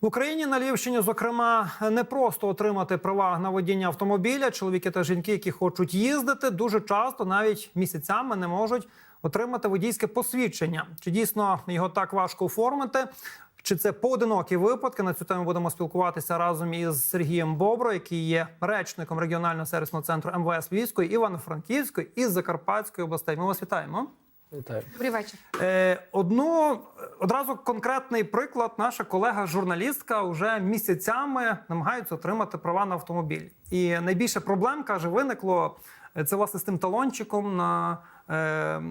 В Україні на Львівщині, зокрема, не просто отримати права на водіння автомобіля. Чоловіки та жінки, які хочуть їздити, дуже часто навіть місяцями не можуть отримати водійське посвідчення. Чи дійсно його так важко оформити? Чи це поодинокі випадки? На цю тему будемо спілкуватися разом із Сергієм Бобро, який є речником регіонального сервісного центру МВС Львівської, Івано-Франківської і Закарпатської областей. Ми вас вітаємо. Вітаю. Добрий вечір. Е, одну одразу конкретний приклад. Наша колега-журналістка вже місяцями намагається отримати права на автомобіль. І найбільше проблем каже, виникло е, це власне з тим талончиком на. е,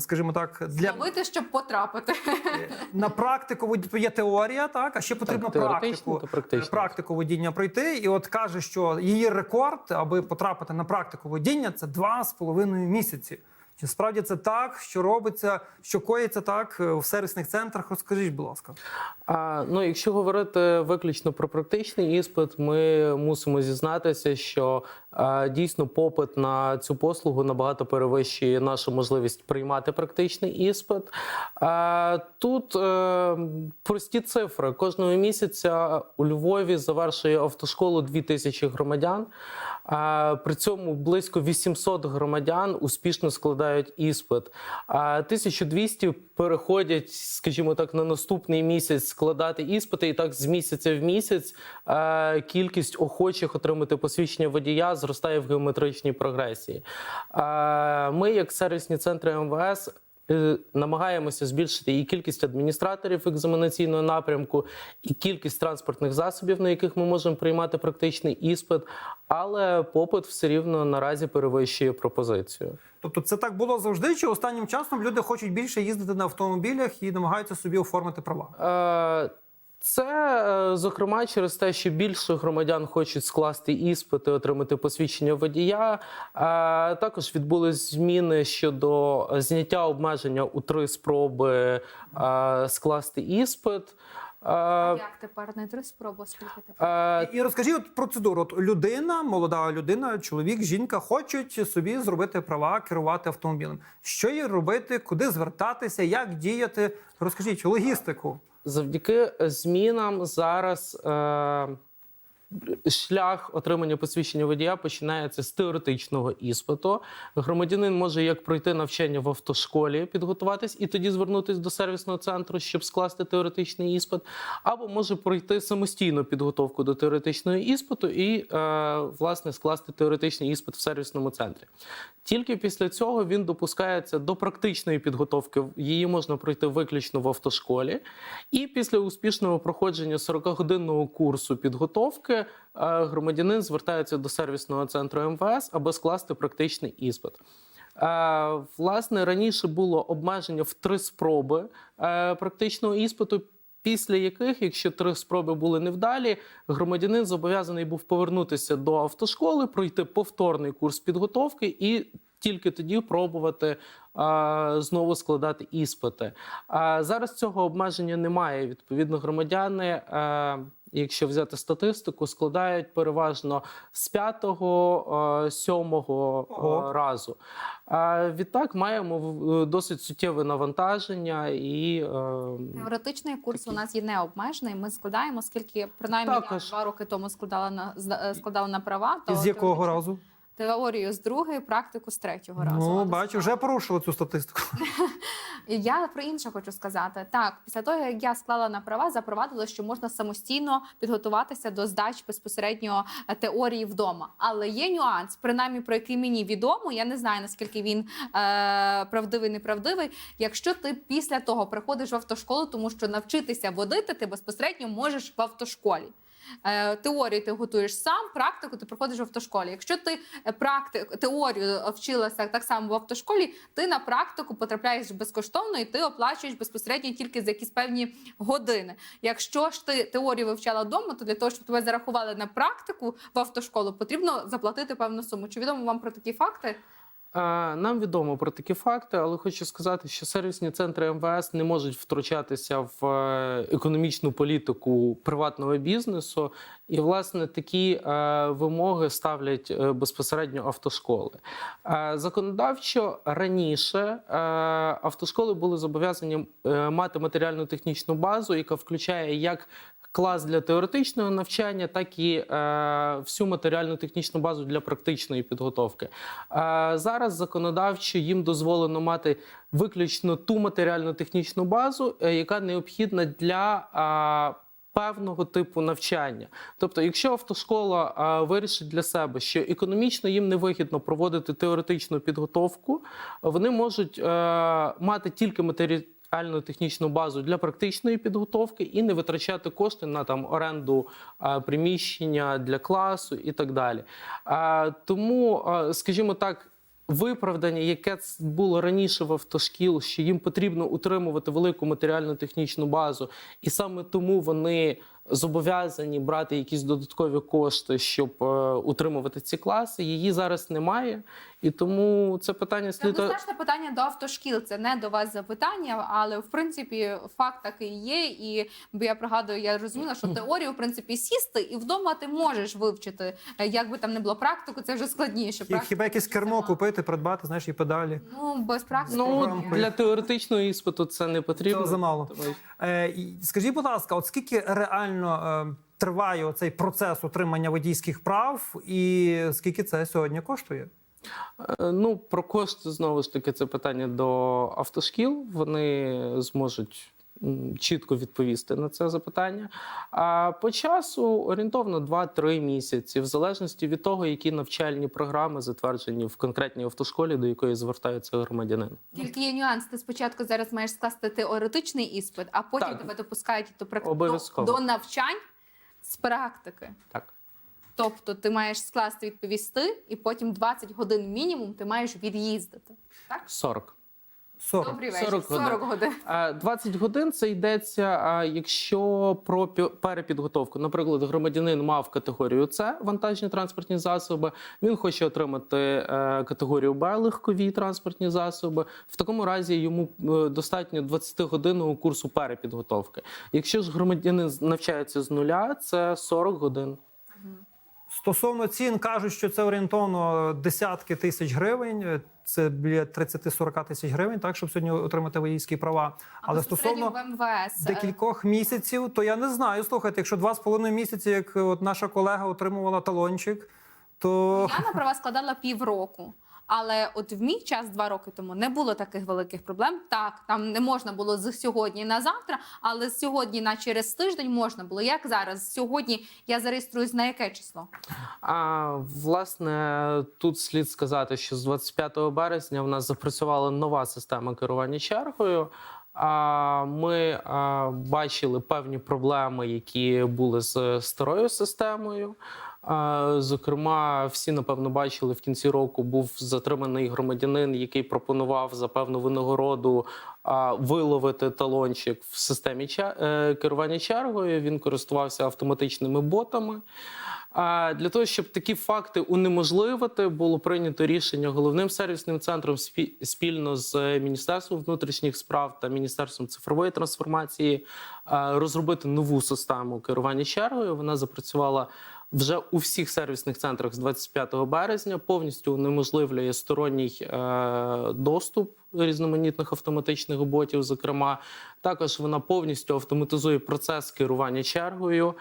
Скажімо так, для Зловити, щоб потрапити. на практику є теорія, так а ще потрібно теоретично практику практично. практику водіння пройти. І от каже, що її рекорд, аби потрапити на практику водіння, це два з половиною місяці. Чи справді це так, що робиться, що коїться так е, в сервісних центрах? Розкажіть, будь ласка. А, ну, якщо говорити виключно про практичний іспит, ми мусимо зізнатися, що дійсно попит на цю послугу набагато перевищує нашу можливість приймати практичний іспит. Тут е, прості цифри. Кожного місяця у Львові завершує автошколу 2000 громадян. При цьому близько 800 громадян успішно складають іспит. А 1200 переходять, скажімо так, на наступний місяць складати іспити, і так з місяця в місяць е, кількість охочих отримати посвідчення водія зростає в геометричній прогресії. Ми, як сервісні центри МВС. е, Намагаємося збільшити і кількість адміністраторів екзаменаційного напрямку, і кількість транспортних засобів, на яких ми можемо приймати практичний іспит, але попит все рівно наразі перевищує пропозицію. Тобто, це так було завжди, чи останнім часом люди хочуть більше їздити на автомобілях і намагаються собі оформити права? Е, Це е, зокрема через те, що більше громадян хочуть скласти іспити, отримати посвідчення водія. Е, Також відбулись зміни щодо зняття обмеження у три спроби е, скласти іспит. Е, Як тепер не три спроби скільки тепер? І розкажіть от процедуру. От людина, молода людина, чоловік, жінка хочуть собі зробити права керувати автомобілем. Що їй робити, куди звертатися, як діяти? Розкажіть логістику. Завдяки змінам зараз е, шлях отримання посвідчення водія починається з теоретичного іспиту. Громадянин може як пройти навчання в автошколі, підготуватись і тоді звернутися до сервісного центру, щоб скласти теоретичний іспит, або може пройти самостійну підготовку до теоретичного іспиту і е, власне скласти теоретичний іспит в сервісному центрі. Тільки після цього він допускається до практичної підготовки. Її можна пройти виключно в автошколі. І після успішного проходження 40-годинного курсу підготовки е, громадянин звертається до сервісного центру МВС, аби скласти практичний іспит. Власне, раніше було обмеження в три спроби е, практичного іспиту. Після яких, якщо три спроби були невдалі, громадянин зобов'язаний був повернутися до автошколи, пройти повторний курс підготовки і тільки тоді пробувати а, знову складати іспити. А зараз цього обмеження немає. Відповідно, громадяни, е, якщо взяти статистику, складають переважно з п'ятого, сьомого разу. А відтак маємо в- досить суттєве навантаження і Теоретичний курс у нас є необмежений. Ми складаємо, оскільки принаймні Також. я два роки тому складала на складала на права. То З якого разу? Теорію з другої, практику з третього разу. Ну, бачу, вже порушили цю статистику. Я про інше хочу сказати. Так, після того як я склала на права, запровадили, що можна самостійно підготуватися до здач безпосередньо е, теорії вдома. Але є нюанс, принаймні про який мені відомо. Я не знаю наскільки він е, правдивий, неправдивий. Якщо ти після того приходиш в автошколу, тому що навчитися водити ти безпосередньо можеш в автошколі. Е, Теорію ти готуєш сам, практику ти проходиш в автошколі. Якщо ти е, практи... теорію вчилася так само в автошколі, ти на практику потрапляєш безкоштовно і ти оплачуєш безпосередньо тільки за якісь певні години. Якщо ж ти теорію вивчала вдома, то для того, щоб тебе зарахували на практику в автошколу, потрібно заплатити певну суму. Чи відомо вам про такі факти? Нам відомо про такі факти, але хочу сказати, що сервісні центри МВС не можуть втручатися в е, економічну політику приватного бізнесу, і власне такі е, вимоги ставлять е, безпосередньо автошколи. Законодавчо раніше автошколи були зобов'язані мати матеріально-технічну базу, яка включає як клас для теоретичного навчання, так і е, всю матеріально-технічну базу для практичної підготовки. Е, зараз законодавчо їм дозволено мати виключно ту матеріально-технічну базу, е, яка необхідна для. Певного типу навчання, тобто, якщо автошкола а, вирішить для себе, що економічно їм невигідно проводити теоретичну підготовку, вони можуть е, мати тільки матеріально технічну базу для практичної підготовки і не витрачати кошти на там оренду приміщення для класу і так далі. Тому, скажімо так. Виправдання, яке було раніше в автошкіл, що їм потрібно утримувати велику матеріально-технічну базу, і саме тому вони зобов'язані брати якісь додаткові кошти, щоб е, утримувати ці класи. Її зараз немає, і тому це питання Це слід. однозначне питання до автошкіл. Це не до вас запитання, але в принципі факт такий є. І бо я пригадую, я розуміла, що теорію в принципі сісти, і вдома ти можеш вивчити. Е, Як би там не було практику, це вже складніше. Практику Хіба якесь кермо сама. купити, придбати, знаєш, і педалі. Ну без практики. Ну для теоретичного іспиту це не потрібно. Це замало. Тому- Е, скажіть, будь ласка, от скільки реально е, триває цей процес отримання водійських прав, і скільки це сьогодні коштує? Е, Ну, про кошти знову ж таки це питання до автошкіл. Вони зможуть чітко відповісти на це запитання. А по часу орієнтовно 2-3 місяці, в залежності від того, які навчальні програми затверджені в конкретній автошколі, до якої звертається громадянин. Тільки є нюанс. Ти спочатку зараз маєш скласти теоретичний іспит, а потім Так. тебе допускають до практи- Обов'язково. до, до навчань з практики. Так. Тобто ти маєш скласти відповісти, і потім 20 годин мінімум ти маєш від'їздити. Так? 40. 40. Добрий вечір. 40 годин. 40 годин. Е, 20 годин це йдеться, а, якщо про пі- перепідготовку. Наприклад, громадянин мав категорію С вантажні транспортні засоби. Він хоче отримати е, категорію Б легкові транспортні засоби. В такому разі йому е, достатньо 20-годинного курсу перепідготовки. Якщо ж громадянин навчається з нуля, це 40 годин. Стосовно цін кажуть, що це орієнтовно десятки тисяч гривень. е, Це біля 30-40 тисяч гривень, так щоб сьогодні отримати водійські права. Але стосовно МВС. е, декількох місяців, то я не знаю. Слухайте, якщо два з половиною місяці, як от наша колега отримувала талончик, то Я на права складала півроку. Але от в мій час два роки тому не було таких великих проблем. Так, там не можна було з сьогодні на завтра, але з сьогодні на через тиждень можна було. Як зараз? Сьогодні я зареєструюсь на яке число? А власне тут слід сказати, що з 25 березня в нас запрацювала нова система керування чергою. А ми бачили певні проблеми, які були з старою системою. Зокрема, всі напевно бачили в кінці року був затриманий громадянин, який пропонував за певну винагороду виловити талончик в системі е, керування чергою. Він користувався автоматичними ботами. А для того, щоб такі факти унеможливити, було прийнято рішення головним сервісним центром спі- спільно з Міністерством внутрішніх справ та Міністерством цифрової трансформації розробити нову систему керування чергою. Вона запрацювала. Вже у всіх сервісних центрах з 25 березня повністю унеможливлює сторонній е, доступ різноманітних автоматичних ботів. Зокрема, також вона повністю автоматизує процес керування чергою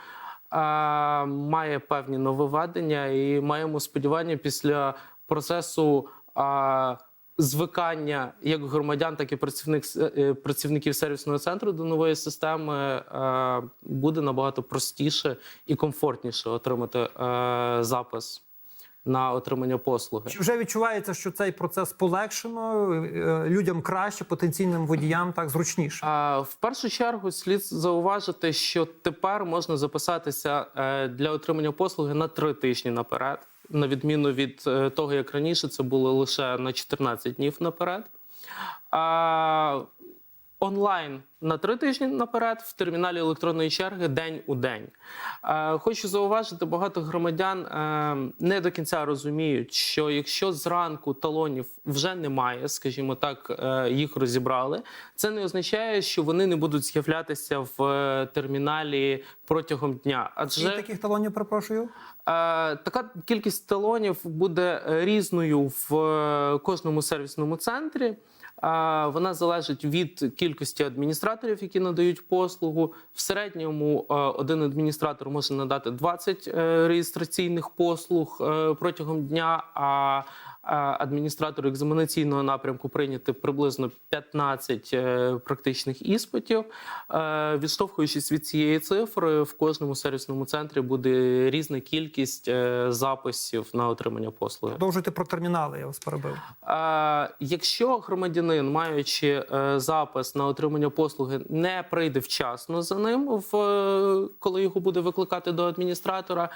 має певні нововведення, і маємо сподівання після процесу а, звикання як громадян, так і працівник, е, працівників сервісного центру до нової системи е, буде набагато простіше і комфортніше отримати е, запис на отримання послуги. чи вже відчувається, що цей процес полегшено людям краще, потенційним водіям так зручніше. В першу чергу слід зауважити, що тепер можна записатися для отримання послуги на три тижні наперед, на відміну від е, того, як раніше це було лише на 14 днів наперед. А, Онлайн на три тижні наперед в терміналі електронної черги день у день. Е, Хочу зауважити, багато громадян е, не до кінця розуміють, що якщо зранку талонів вже немає, скажімо так, е, їх розібрали, це не означає, що вони не будуть з'являтися в терміналі протягом дня. І Адже таких талонів, перепрошую. Така кількість талонів буде різною в кожному сервісному центрі. Вона залежить від кількості адміністраторів, які надають послугу. В середньому е, один адміністратор може надати 20 е, реєстраційних послуг е, протягом дня. А адміністратору екзаменаційного напрямку прийняти приблизно 15 е, практичних іспитів. Е, Відштовхуючись від цієї цифри, в кожному сервісному центрі буде різна кількість е, записів на отримання послуги. Продовжуйте про термінали, я вас перебив. Якщо громадянин, маючи запис на отримання послуги, не прийде вчасно за ним, в коли його буде викликати до адміністратора,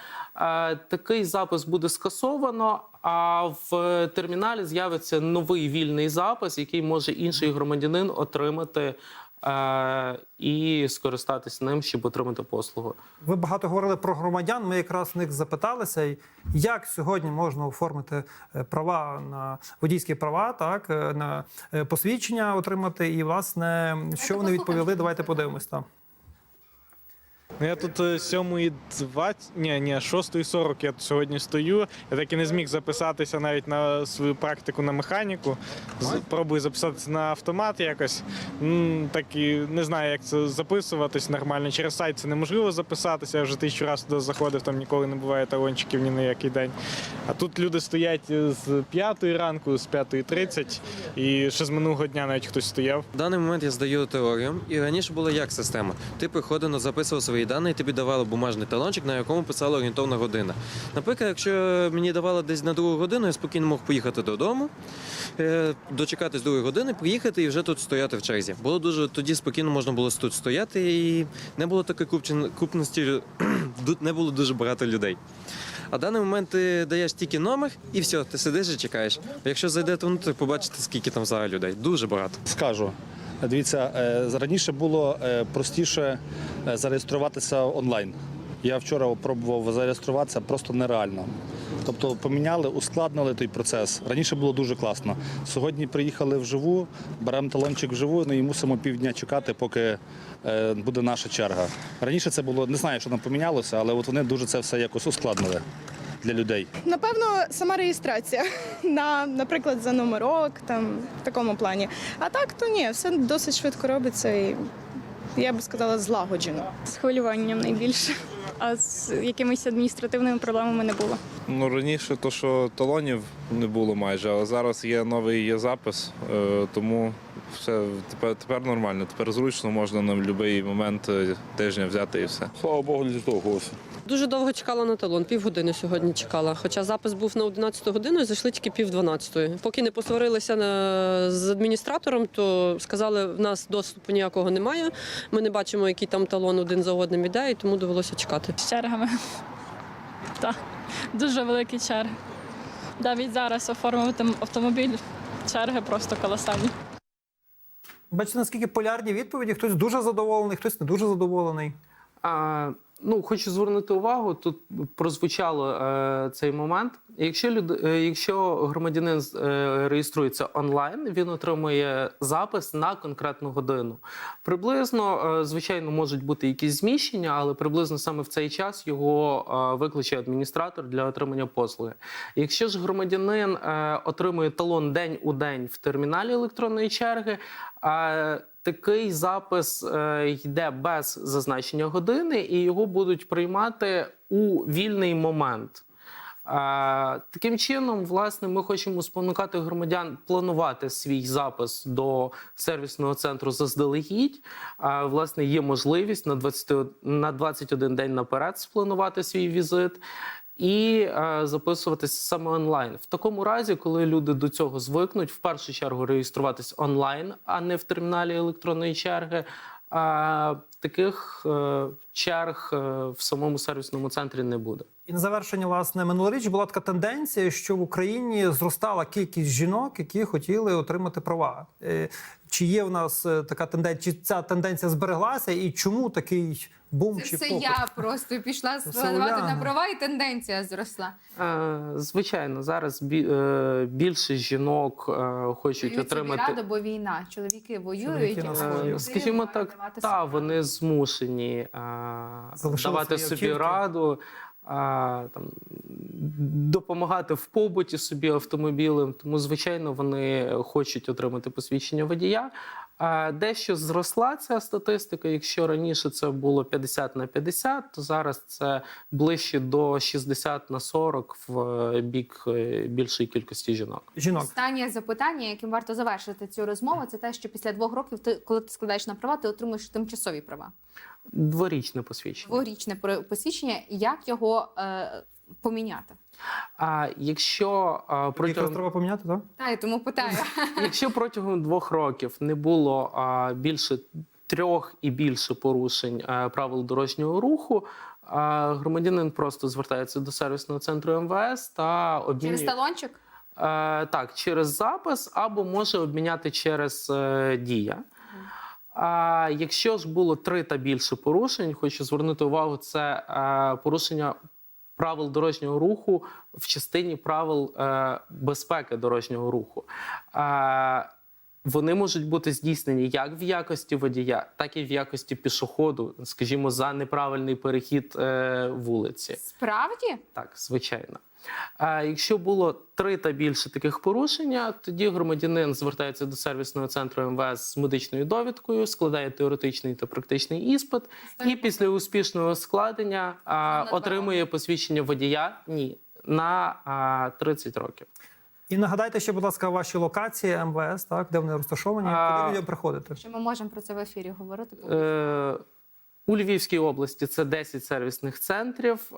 такий запис буде скасовано. А в терміналі з'явиться новий вільний запис, який може інший громадянин отримати е, і скористатися ним, щоб отримати послугу. Ви багато говорили про громадян. Ми якраз в них запиталися, як сьогодні можна оформити е, права на водійські права, так е, на е, посвідчення отримати. І власне, що вони відповіли? Давайте подивимось там. Ну я тут е, 7.20, ні, ні, 6.40 я тут сьогодні стою. Я так і не зміг записатися навіть на свою практику на механіку. Пробую записатися на автомат якось. Так і не знаю, як це записуватись нормально. Через сайт це неможливо записатися. Я вже тисячу разів туди заходив, там ніколи не буває талончиків ні на який день. А тут люди стоять е, з 5 ранку, з 5.30, і ще з минулого дня навіть хтось стояв. В даний момент я здаю теорію, і раніше було як система. Ти приходив, записував свої дані, тобі давали бумажний талончик, на якому писала орієнтовна година. Наприклад, якщо мені давали десь на другу годину, я спокійно мог поїхати додому, е, дочекатись другої години, приїхати і вже тут стояти в черзі. Було дуже тоді спокійно можна було тут стояти, і не було такої купності, не було дуже багато людей. А в даний момент ти даєш тільки номер, і все, ти сидиш і чекаєш. Якщо зайдете внутрі, побачите, скільки там зараз людей. Дуже багато. Скажу. Дивіться, е, раніше було е, простіше е, зареєструватися онлайн. Я вчора пробував зареєструватися просто нереально. Тобто поміняли, ускладнили той процес. Раніше було дуже класно. Сьогодні приїхали вживу, беремо талончик вживу, ну і мусимо півдня чекати, поки буде наша черга. Раніше це було, не знаю, що там помінялося, але от вони дуже це все якось ускладнили для людей. Напевно, сама реєстрація на, наприклад, за номерок, там в такому плані. А так, то ні, все досить швидко робиться і я би сказала злагоджено. З хвилюванням найбільше, а з якимись адміністративними проблемами не було. Ну раніше то, що талонів не було майже, але зараз є новий є запис, е, тому все тепер, тепер нормально. Тепер зручно можна на будь-який момент е, тижня взяти і все. Слава Богу, не зіштовхувався. Дуже довго чекала на талон, півгодини сьогодні чекала. Хоча запис був на 11 годину і зайшли тільки пів 12. Поки не посварилися з адміністратором, то сказали, в нас доступу ніякого немає. Ми не бачимо, який там талон один за одним іде, і тому довелося чекати. З чергами. Так, дуже великі черги. Навіть зараз оформити автомобіль, черги просто колосальні. Бачите, наскільки полярні відповіді. Хтось дуже задоволений, хтось не дуже задоволений. А, ну, хочу звернути увагу, тут прозвучало е, цей момент. Якщо люд... е, якщо громадянин е, реєструється онлайн, він отримує запис на конкретну годину. Приблизно, е, звичайно, можуть бути якісь зміщення, але приблизно саме в цей час його викличе адміністратор для отримання послуги. Якщо ж громадянин отримує талон день у день в терміналі електронної черги, такий запис е, йде без зазначення години, і його будуть приймати у вільний момент. Е, Таким чином, власне, ми хочемо спонукати громадян планувати свій запис до сервісного центру заздалегідь. Е, Власне, є можливість на 20, на 21 день наперед спланувати свій візит. І е, записуватися саме онлайн. В такому разі, коли люди до цього звикнуть, в першу чергу реєструватись онлайн, а не в терміналі електронної черги. А таких е, черг е, в самому сервісному центрі не буде. І на завершення, власне, минулоріч була така тенденція, що в Україні зростала кількість жінок, які хотіли отримати права. Е, Чи є в нас е, така тенденція, чи ця тенденція збереглася, і чому такий бум Це чи все попит? я просто пішла Це складувати на права, і тенденція зросла. Звичайно, зараз е, більше жінок хочуть Дають отримати. раду, бо війна. Чоловіки воюють, Чоловіки Скажімо так, давати та вони змушені Залишили давати собі раду. А, там допомагати в побуті собі автомобілем. Тому, звичайно, вони хочуть отримати посвідчення водія. А Дещо зросла ця статистика. Якщо раніше це було 50 на 50, то зараз це ближче до 60 на 40 в е, бік е, більшої кількості жінок. Жінок. Останнє запитання, яким варто завершити цю розмову, це те, що після двох років ти, коли ти складаєш на права, ти отримуєш тимчасові права. Дворічне посвідчення. Дворічне про- посвідчення. Як його е, поміняти? А якщо а, протягом треба поміняти, так? Та я тому питаю. Якщо протягом двох років не було а, більше трьох і більше порушень а, правил дорожнього руху, а, громадянин просто звертається до сервісного центру МВС та Через талончик? Е, так, через запис або може обміняти через е, дія. А якщо ж було три та більше порушень, хочу звернути увагу, це е, порушення правил дорожнього руху в частині правил е, безпеки дорожнього руху. Вони можуть бути здійснені як в якості водія, так і в якості пішоходу, скажімо, за неправильний перехід е, вулиці. Справді? Так, звичайно. А якщо було три та більше таких порушення, тоді громадянин звертається до сервісного центру МВС з медичною довідкою, складає теоретичний та практичний іспит, і після успішного складення а, отримує посвідчення водія ні на а, 30 років. І нагадайте ще, будь ласка, ваші локації МВС, так, де вони розташовані, А, куди людям приходити. Що ми можемо про це в ефірі говорити? Е, у Львівській області це 10 сервісних центрів. Е,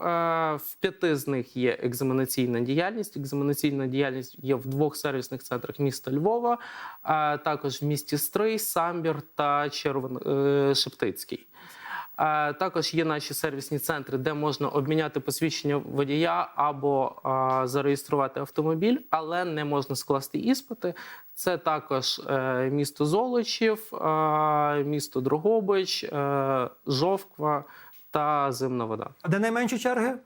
В п'яти з них є екзаменаційна діяльність. Екзаменаційна діяльність є в двох сервісних центрах міста Львова, а також в місті Стрий, Самбір та Червон... е, Шептицький. Також є наші сервісні центри, де можна обміняти посвідчення водія або зареєструвати автомобіль, але не можна скласти іспити. Це також е, місто Золочів, місто Дрогобич, е, Жовква та Зимна вода. А де найменші черги?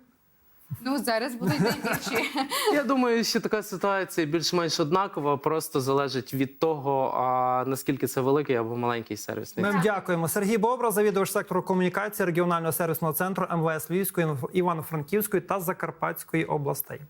Ну зараз будуть найбільші. Я думаю, що така ситуація більш-менш однакова, просто залежить від того, а, наскільки це великий або маленький сервісний. Ми дякуємо. Сергій Бобра, завідувач сектору комунікації регіонального сервісного центру МВС Львівської, Івано-Франківської та Закарпатської областей.